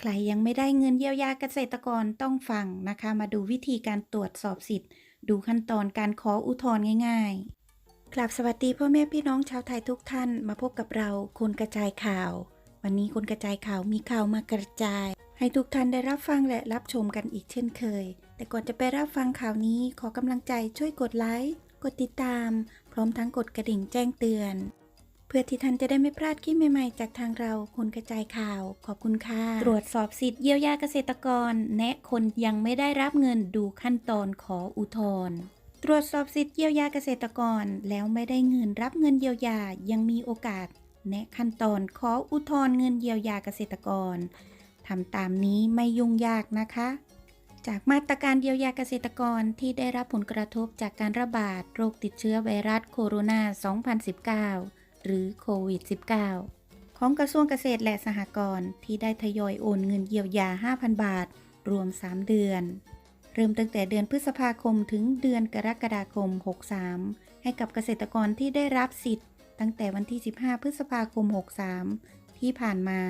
ใครยังไม่ได้เงินเยียวยาเกษตรกรต้องฟังนะคะ มาดูวิธีการตรวจสอบสิทธิ์ ดูขั้นตอนการขออุทธรณ์ง่ายๆ กลับสวัสดีพ่อแม่พี่น้องชาวไทยทุกท่านมาพบกับเราคนกระจายข่าว วันนี้คนกระจายข่าวมีข่าวมากระจาย ให้ทุกท่านได้รับฟังและรับชมกันอีกเช่นเคย แต่ก่อนจะไปรับฟังข่าวนี้ขอกำลังใจช่วยกดไลค์กดติดตาม พร้อมทั้งกดกระดิ่งแจ้งเตือน เพื่อที่ท่านจะได้ไม่พลาดคลิปใหม่ๆ จากทางเราคนกระจายข่าว ขอบคุณค่ะ ตรวจสอบสิทธิ์เยียวยาเกษตรกร แนะคนยังไม่ได้รับเงินดูขั้นตอนขออุทธรณ์ตรวจสอบสิทธิ์เยียวยาเกษตรกร แล้วไม่ได้เงินรับเงินเยียวยายังมีโอกาส แนะขั้นตอนขออุทธรณ์เงินเยียวยาเกษตรกรทำตามนี้ไม่ยุ่งยากนะคะ จากมาตรการเยียวยาเกษตรกรที่ได้รับผลกระทบจากการระบาดโรคติดเชื้อไวรัสโคโรนา 2019 หรือโควิด -19 ของกระทรวงเกษตรและสหกรณ์ที่ได้ทยอยโอนเงินเยียวยา 5,000 บาท รวม 3 เดือน เริ่มตั้งแต่เดือนพฤษภาคมถึงเดือนกรกฎาคม 63 ให้กับเกษตรกรที่ได้รับสิทธิ์ ตั้งแต่วันที่ 15 พฤษภาคม 63 ที่ผ่านมา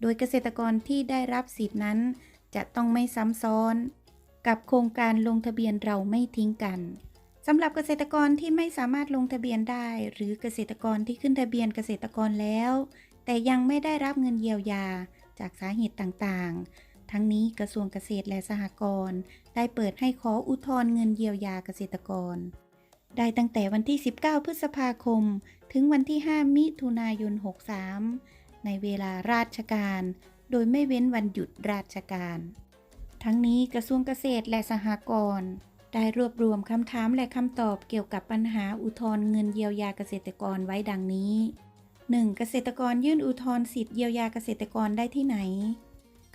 โดยเกษตรกรที่ได้รับสิทธินั้น จะต้องไม่ซ้ำซ้อน กับโครงการลงทะเบียนเราไม่ทิ้งกัน สำหรับเกษตรกรที่ไม่สามารถลงทะเบียนได้ หรือเกษตรกรที่ขึ้นทะเบียนเกษตรกรแล้ว แต่ยังไม่ได้รับเงินเยียวยาจากสาเหตุต่างๆ ทั้งนี้กระทรวงเกษตรและสหกรณ์ได้เปิดให้ขออุทธรณ์เงินเยียวยาเกษตรกร ได้ตั้งแต่วันที่ 19 พฤษภาคม ถึงวันที่ 5 มิถุนายน 63 ในเวลาราชการ โดยไม่เว้นวันหยุดราชการ ทั้งนี้กระทรวงเกษตรและสหกรณ์ ได้รวบรวมคำถามและคำตอบเกี่ยวกับปัญหาอุทธรณ์เงินเยียวยาเกษตรกรไว้ดังนี้ 1. เกษตรกรยื่นอุทธรณ์สิทธิเยียวยาเกษตรกรได้ที่ไหน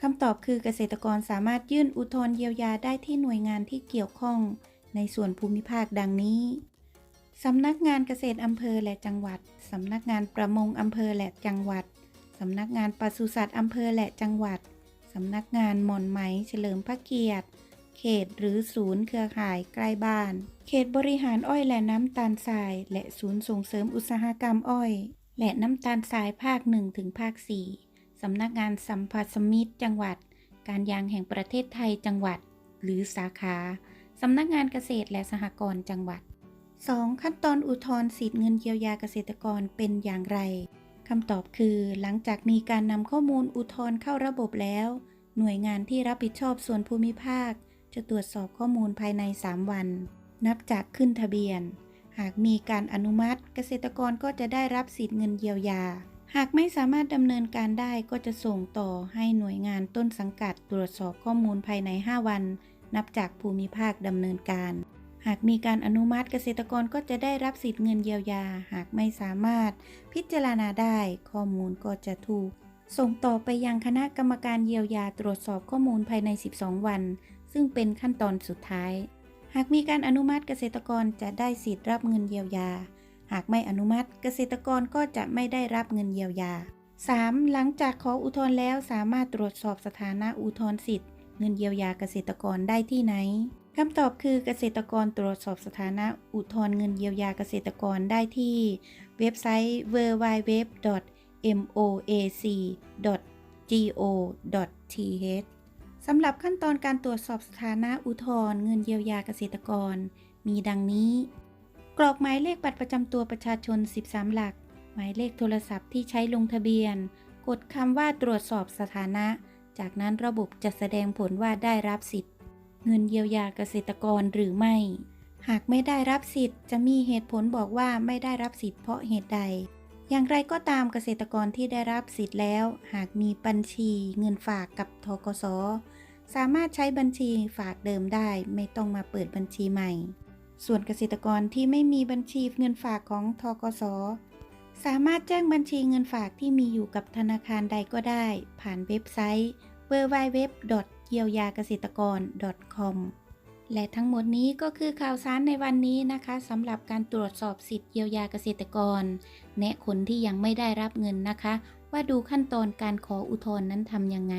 คำตอบคือเกษตรกรสามารถยื่นอุทธรณ์เยียวยาได้ที่หน่วยงานที่เกี่ยวข้อง ในส่วนภูมิภาคดังนี้สำนักงานเกษตรอำเภอและจังหวัดสำนักงานประมงอำเภอและจังหวัดสำนักงานปศุสัตว์อำเภอและจังหวัดสำนักงานหม่อนไหมเฉลิมพระเกียรติ เขตหรือศูนย์เครือข่ายใกล้บ้าน เขตบริหารอ้อยและน้ำตาลทราย และศูนย์ส่งเสริมอุตสาหกรรมอ้อย และน้ำตาลทรายภาค1ถึงภาค4สำนักงานสัมพัสมิตจังหวัด การยางแห่งประเทศไทยจังหวัด หรือสาขาสำนักงานเกษตรและสหกรณ์จังหวัด 2. ขั้นตอนอุทธรณ์สิทธิเงินเยียวยาเกษตรกรเป็นอย่างไรคำตอบคือหลังจากมีการนำข้อมูลอุทธรณ์เข้าระบบแล้ว หน่วยงานที่รับผิดชอบส่วนภูมิภาค จะตรวจสอบข้อมูลภายใน 3 วัน นับจากขึ้นทะเบียน หากมีการอนุมัติ เกษตรกรก็จะได้รับสิทธิ์เงินเยียวยา หากไม่สามารถดำเนินการได้ก็จะส่งต่อให้หน่วยงานต้นสังกัดตรวจสอบข้อมูลภายใน 5 วัน นับจากภูมิภาคดำเนินการ หากมีการอนุมัติเกษตรกรก็จะได้รับสิทธิ์เงินเยียวยา หากไม่สามารถ พิจารณาได้ ข้อมูลก็จะถูกส่งต่อไปยังคณะกรรมการเยียวยาตรวจสอบข้อมูลภายใน 12 วัน ซึ่งเป็นขั้นตอนสุดท้าย หากมีการอนุมัติเกษตรกรจะได้สิทธิ์รับเงินเยียวยา หากไม่อนุมัติเกษตรกรก็จะไม่ได้รับเงินเยียวยา 3. หลังจากขออุทธรณ์แล้วสามารถตรวจสอบสถานะอุทธรณ์สิทธิ์เงินเยียวยาเกษตรกรได้ที่ไหนคำตอบคือเกษตรกรตรวจสอบสถานะอุทธรณ์เงินเยียวยาเกษตรกรได้ที่ เว็บไซต์ www.moac.go.th สำหรับขั้นตอนการตรวจสอบสถานะอุทธรณ์เงินเยียวยาเกษตรกร มีดังนี้ กรอกหมายเลขบัตรประจำตัวประชาชน 13 หลัก หมายเลขโทรศัพท์ที่ใช้ลงทะเบียน กดคำว่าตรวจสอบสถานะ จากนั้นระบบจะแสดงผลว่าได้รับสิทธิ์ เงินเยียวยาเกษตรกรหรือไม่ หากไม่ได้รับสิทธิ์ จะมีเหตุผลบอกว่าไม่ได้รับสิทธิ์เพราะเหตุใด อย่างไรก็ตามเกษตรกรที่ได้รับสิทธิ์แล้ว หากมีบัญชี เงินฝากกับทกส สามารถใช้บัญชีฝากเดิมได้ ไม่ต้องมาเปิดบัญชีใหม่ ส่วนเกษตรกรที่ไม่มีบัญชีเงินฝากของทกส สามารถแจ้งบัญชีเงินฝากที่มีอยู่กับธนาคารใดก็ได้ ผ่านเว็บไซต์ www. เยียวยาเกษตรกร .com และทั้งหมดนี้ก็คือข่าวสารในวันนี้นะคะสำหรับการตรวจสอบสิทธิ์เยียวยาเกษตรกร แนะคนที่ยังไม่ได้รับเงินนะคะ ว่าดูขั้นตอนการขออุทธรณ์นั้นทำยังไง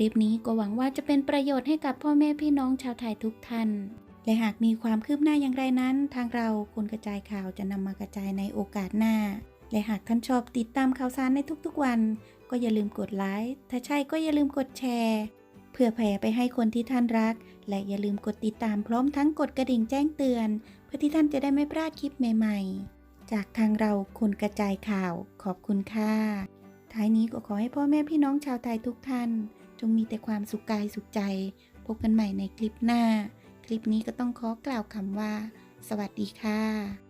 ลิปนี้ก็หวังว่าจะเป็นประโยชน์ให้กับพ่อแม่พี่น้องชาวไทยทุกท่าน และหากมีความคืบหน้าอย่างไรนั้น ทางเราคนกระจายข่าวจะนำมากระจายในโอกาสหน้า และหากท่านชอบติดตามข่าวสารในทุกๆวัน ก็อย่าลืมกดไลค์ ถ้าใช่ก็อย่าลืมกดแชร์ เพื่อแผ่ไปให้คนที่ท่านรัก และอย่าลืมกดติดตามพร้อมทั้งกดกระดิ่งแจ้งเตือน เพื่อที่ท่านจะได้ไม่พลาดคลิปใหม่ๆ จากทางเราคนกระจายข่าว ขอบคุณค่ะท้ายนี้ก็ขอให้พ่อแม่พี่น้องชาวไทยทุกท่าน จงมีแต่ความสุขกายสุขใจ พบกันใหม่ในคลิปหน้า คลิปนี้ก็ต้องขอกล่าวคำว่า สวัสดีค่ะ